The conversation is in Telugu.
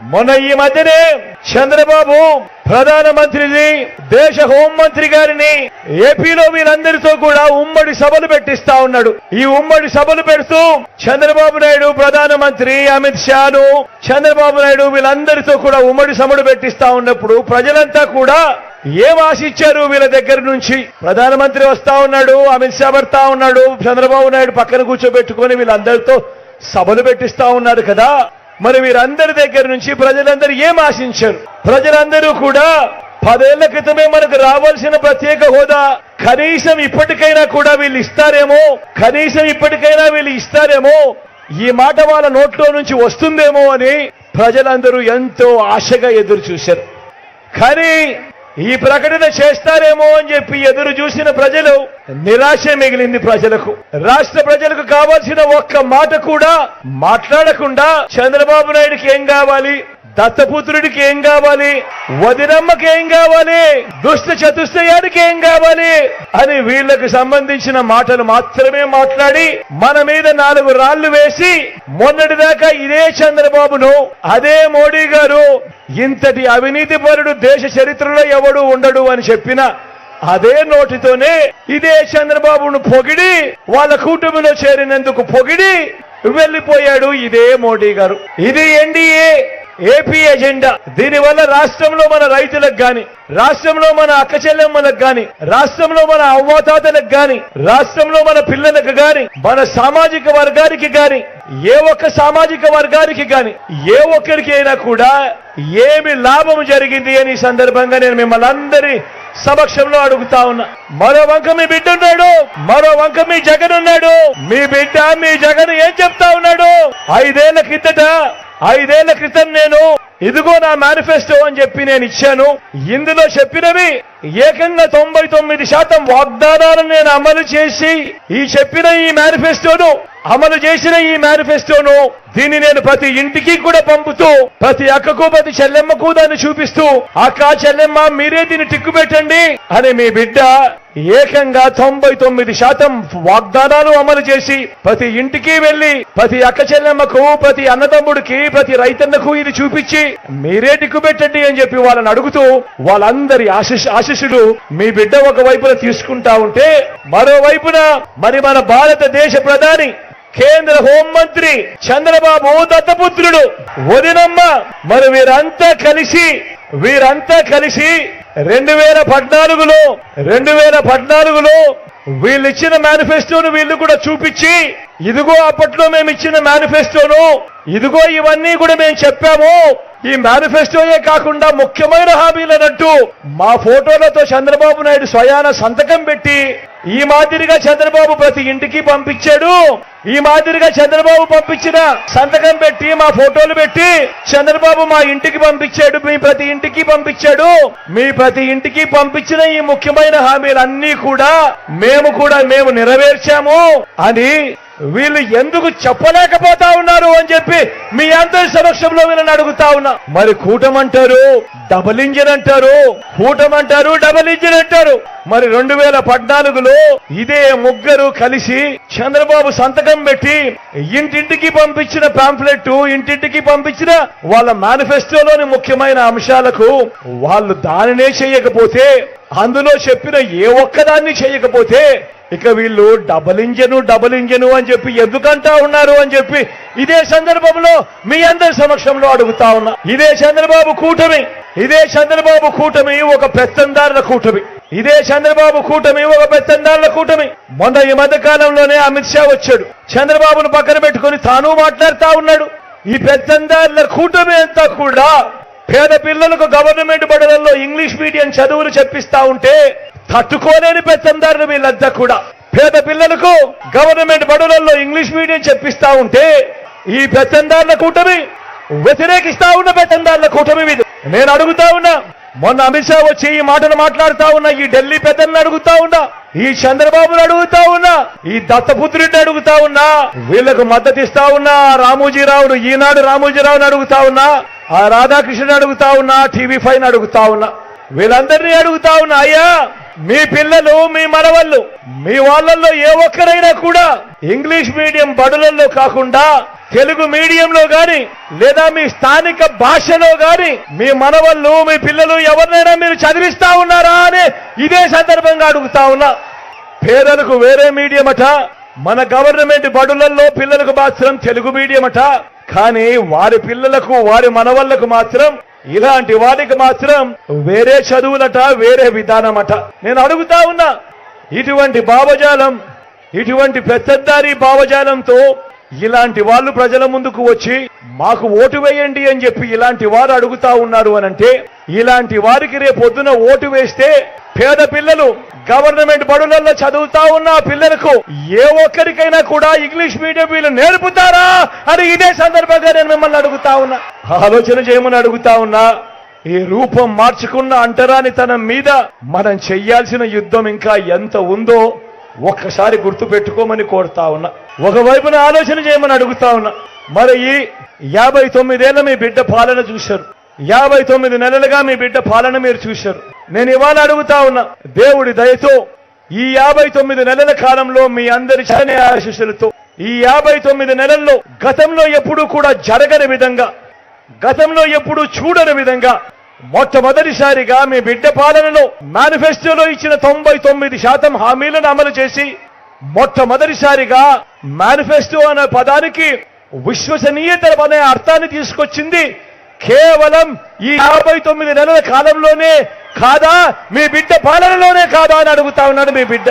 మొన్న ఈ మధ్యనే చంద్రబాబు ప్రధానమంత్రిని దేశ హోంమంత్రి గారిని ఏపీలో మీరందరితో కూడా ఉమ్మడి సభలు పెట్టిస్తా ఉన్నాడు. ఈ ఉమ్మడి సభలు పెడుతూ చంద్రబాబు నాయుడు ప్రధానమంత్రి అమిత్ షాను చంద్రబాబు నాయుడు వీళ్ళందరితో కూడా ఉమ్మడి సభలు పెట్టిస్తా ఉన్నప్పుడు ప్రజలంతా కూడా ఏం ఆశించారు వీళ్ళ దగ్గర నుంచి? ప్రధానమంత్రి వస్తా ఉన్నాడు అమిత్ షా పడతా ఉన్నాడు చంద్రబాబు నాయుడు పక్కన కూర్చోబెట్టుకొని వీళ్ళందరితో సభలు పెట్టిస్తా ఉన్నారు కదా. మరి వీరందరి దగ్గర నుంచి ప్రజలందరూ ఏం ఆశించారు? ప్రజలందరూ కూడా పదేళ్ళ క్రితమే మనకు రావాల్సిన ప్రత్యేక హోదా కనీసం ఇప్పటికైనా కూడా వీళ్ళు ఇస్తారేమో? కనీసం ఇప్పటికైనా వీళ్ళు ఇస్తారేమో? ఈ మాట వాళ్ళ నోట్లో నుంచి వస్తుందేమో అని ప్రజలందరూ ఎంతో ఆశగా ఎదురు చూశారు కానీ ఈ ప్రకటన చేస్తారేమో అని చెప్పి ఎదురు చూసిన ప్రజలు నిరాశ మిగిలింది ప్రజలకు. రాష్ట్ర ప్రజలకు కావాల్సిన ఒక్క మాట కూడా మాట్లాడకుండా చంద్రబాబు నాయుడికి ఏం కావాలి? దత్తపుత్రుడికి ఏం కావాలి? వదినమ్మకి ఏం కావాలి? దుష్ట చతుష్టయానికి ఏం కావాలి? అని వీళ్ళకు సంబంధించిన మాటలు మాత్రమే మాట్లాడి మన మీద నాలుగు రాళ్ళు వేసి మొన్నటిదాకా ఇదే చంద్రబాబును అదే మోడీ గారు ఇంతటి అవినీతి పరుడు దేశ చరిత్రలో ఎవడు ఉండడు అని చెప్పిన అదే నోటితోనే ఇదే చంద్రబాబును పొగిడి వాళ్ళ కూటమిలో చేరినందుకు పొగిడి వెళ్ళిపోయాడు ఇదే మోడీ గారు. ఇది ఎన్డీఏ ఏపీ ఎజెండా. దీనివల్ల రాష్ట్రంలో మన రైతులకు గాని రాష్ట్రంలో మన అక్క చెల్లెమ్మలకు గాని రాష్ట్రంలో మన అవ్వాతాతలకు గాని రాష్ట్రంలో మన పిల్లలకు గాని మన సామాజిక వర్గానికి గాని ఏ ఒక్క సామాజిక వర్గానికి గాని ఏ ఒక్కరికి అయినా కూడా ఏమి లాభం జరిగింది అని సందర్భంగా నేను మిమ్మల్ని అందరి సమక్షంలో అడుగుతా ఉన్నా. మరో వంక మీ బిడ్డ ఉన్నాడు మరో వంక మీ జగన్ ఉన్నాడు మీ బిడ్డ మీ జగన్ ఏం చెప్తా ఉన్నాడు? ఐదేళ్ళ కిందట ఐదేళ్ళ క్రితం నేను ఇదిగో నా మేనిఫెస్టో అని చెప్పి నేను ఇచ్చాను. ఇందులో చెప్పినవి ఏకంగా తొంభై తొమ్మిది శాతం వాగ్దానాలను నేను అమలు చేసి ఈ చెప్పిన ఈ మేనిఫెస్టోను అమలు చేసిన ఈ మేనిఫెస్టోను దీన్ని నేను ప్రతి ఇంటికి కూడా పంపుతూ ప్రతి అక్కకు ప్రతి చెల్లెమ్మకు దాన్ని చూపిస్తూ అక్క చెల్లెమ్మ మీరే దీన్ని టిక్కు పెట్టండి అని మీ బిడ్డ ఏకంగా తొంభై తొమ్మిది శాతం వాగ్దానాలు అమలు చేసి ప్రతి ఇంటికి వెళ్ళి ప్రతి అక్క చెల్లెమ్మకు ప్రతి అన్నదమ్ముడికి ప్రతి రైతన్నకు ఇది చూపించి మీరే దిక్కు పెట్టండి అని చెప్పి వాళ్ళని అడుగుతూ వాళ్ళందరి ఆశిష్ ఆశిషులు మీ బిడ్డ ఒక వైపున తీసుకుంటా ఉంటే మరోవైపున మరి మన భారతదేశ ప్రధాని కేంద్ర హోంమంత్రి చంద్రబాబు దత్తపుత్రుడు వదినమ్మ మరి వీరంతా కలిసి వీరంతా కలిసి రెండు వేల పద్నాలుగులో రెండు వేల పద్నాలుగులో వీళ్ళు ఇచ్చిన మేనిఫెస్టోను వీళ్ళు కూడా చూపించి ఇదిగో అప్పట్లో మేము ఇచ్చిన మేనిఫెస్టోను ఇదిగో ఇవన్నీ కూడా మేము చెప్పాము ఈ మేనిఫెస్టోయే కాకుండా ముఖ్యమైన హామీలు అన్నట్టు మా ఫోటోలతో చంద్రబాబు నాయుడు స్వయాన సంతకం పెట్టి ఈ మాదిరిగా చంద్రబాబు ప్రతి ఇంటికి పంపించాడు. ఈ మాదిరిగా చంద్రబాబు పంపించిన సంతకం పెట్టి మా ఫోటోలు పెట్టి చంద్రబాబు మా ఇంటికి పంపించాడు మీ ప్రతి ఇంటికి పంపించాడు. మీ ప్రతి ఇంటికి పంపించిన ఈ ముఖ్యమైన హామీలన్నీ కూడా మేము కూడా మేము నెరవేర్చాము అని వీళ్ళు ఎందుకు చెప్పలేకపోతా ఉన్నారు అని చెప్పి మీ అందరి సమక్షంలో వీళ్ళని అడుగుతా ఉన్నా. మరి కూటమంటారు డబల్ ఇంజిన్ అంటారు కూటమంటారు డబల్ ఇంజిన్ అంటారు. మరి రెండు వేల పద్నాలుగులో ఇదే ముగ్గురు కలిసి చంద్రబాబు సంతకం పెట్టి ఇంటింటికి పంపించిన పాంఫ్లెట్ ఇంటింటికి పంపించిన వాళ్ళ మేనిఫెస్టోలోని ముఖ్యమైన అంశాలకు వాళ్ళు దానినే చేయకపోతే అందులో చెప్పిన ఏ ఒక్కదాన్ని చేయకపోతే ఇక వీళ్ళు డబల్ ఇంజను డబల్ ఇంజను అని చెప్పి ఎందుకంటా ఉన్నారు అని చెప్పి ఇదే సందర్భంలో మీ అందరి సమక్షంలో అడుగుతా ఉన్నా. ఇదే చంద్రబాబు కూటమి ఇదే చంద్రబాబు కూటమి ఒక పెత్తందారుల కూటమి ఇదే చంద్రబాబు కూటమి ఒక పెత్తందారుల కూటమి. మొన్న ఈ మధ్య కాలంలోనే అమిత్ షా వచ్చాడు. చంద్రబాబును పక్కన పెట్టుకొని తాను మాట్లాడుతా ఉన్నాడు. ఈ పెత్తందారుల కూటమి అంతా కూడా పేద పిల్లలకు గవర్నమెంట్ బడులలో ఇంగ్లీష్ మీడియం చదువులు చెప్పిస్తా ఉంటే తట్టుకోలేని పెత్తందారులు వీళ్ళంతా కూడా. పేద పిల్లలకు గవర్నమెంట్ బడులలో ఇంగ్లీష్ మీడియం చెప్పిస్తా ఉంటే ఈ పెత్తందారుల కూటమి వ్యతిరేకిస్తా ఉన్న పెత్తందారుల కూటమి మీద. నేను అడుగుతా ఉన్నా మొన్న అమిత్ షా వచ్చి ఈ మాటలు మాట్లాడుతా ఉన్నా ఈ ఢిల్లీ పెద్దలను అడుగుతా ఉన్నా ఈ చంద్రబాబును అడుగుతా ఉన్నా ఈ దత్తపుత్రుడిని అడుగుతా ఉన్నా వీళ్ళకు మద్దతు ఇస్తా ఉన్నా రామోజీరావును ఈనాడు రామోజీరావును అడుగుతా ఉన్నా ఆ రాధాకృష్ణ అడుగుతా ఉన్నా టీవీ ఫైవ్ అడుగుతా ఉన్నా. వీళ్ళందరినీ అడుగుతా ఉన్నా అయ్యా మీ పిల్లలు మీ మనవళ్ళు మీ వాళ్ళల్లో ఏ ఒక్కరైనా కూడా ఇంగ్లీష్ మీడియం బడులలో కాకుండా తెలుగు మీడియంలో గాని లేదా మీ స్థానిక భాషలో గాని మీ మనవళ్ళు మీ పిల్లలు ఎవరినైనా మీరు చదివిస్తా ఉన్నారా అని ఇదే సందర్భంగా అడుగుతా ఉన్నా. పేదలకు వేరే మీడియం అట మన గవర్నమెంట్ బడులలో పిల్లలకు మాత్రం తెలుగు మీడియం అట కానీ వారి పిల్లలకు వారి మనవళ్ళకు మాత్రం ఇలాంటి వారికి మాత్రం వేరే చదువులట వేరే విధానమట. నేను అడుగుతా ఉన్నా ఇటువంటి భావజాలం ఇటువంటి పెద్దదారి భావజాలంతో ఇలాంటి వాళ్ళు ప్రజల ముందుకు వచ్చి మాకు ఓటు వేయండి అని చెప్పి ఇలాంటి వారు అడుగుతా ఉన్నారు అనంటే ఇలాంటి వారికి రేపొద్దున ఓటు వేస్తే పేద పిల్లలు గవర్నమెంట్ బడులలో చదువుతా ఉన్న పిల్లలకు ఏ ఒక్కరికైనా కూడా ఇంగ్లీష్ మీడియం వీళ్ళు నేర్పుతారా అని ఇదే సందర్భంగా నేను మిమ్మల్ని అడుగుతా ఉన్నా. ఆలోచన చేయమని అడుగుతా ఉన్నా. ఈ రూపం మార్చుకున్న అంటరానితనం మీద మనం చెయ్యాల్సిన యుద్ధం ఇంకా ఎంత ఉందో ఒక్కసారి గుర్తు పెట్టుకోమని కోరుతా ఉన్నా. ఒకవైపున ఆలోచన చేయమని అడుగుతా ఉన్నా. మరి ఈ యాభై తొమ్మిదేళ్ళ మీ బిడ్డ పాలన చూశారు. యాభై తొమ్మిది నెలలుగా మీ బిడ్డ పాలన మీరు చూశారు. నేను ఇవాళ అడుగుతా ఉన్నా దేవుడి దయతో ఈ యాభై తొమ్మిది నెలల కాలంలో మీ అందరి చనే ఆశీస్సులతో ఈ యాభై తొమ్మిది నెలల్లో గతంలో ఎప్పుడూ కూడా జరగని విధంగా గతంలో ఎప్పుడూ చూడని విధంగా మొట్టమొదటిసారిగా మీ బిడ్డ పాలనలో మేనిఫెస్టోలో ఇచ్చిన తొంభై తొమ్మిది శాతం హామీలను అమలు చేసి మొట్టమొదటిసారిగా మేనిఫెస్టో అనే పదానికి విశ్వసనీయత అనే అర్థాన్ని తీసుకొచ్చింది కేవలం ఈ యాభై తొమ్మిది నెలల కాలంలోనే కాదా? మీ బిడ్డ పాలనలోనే కాదా అని అడుగుతా ఉన్నాడు మీ బిడ్డ.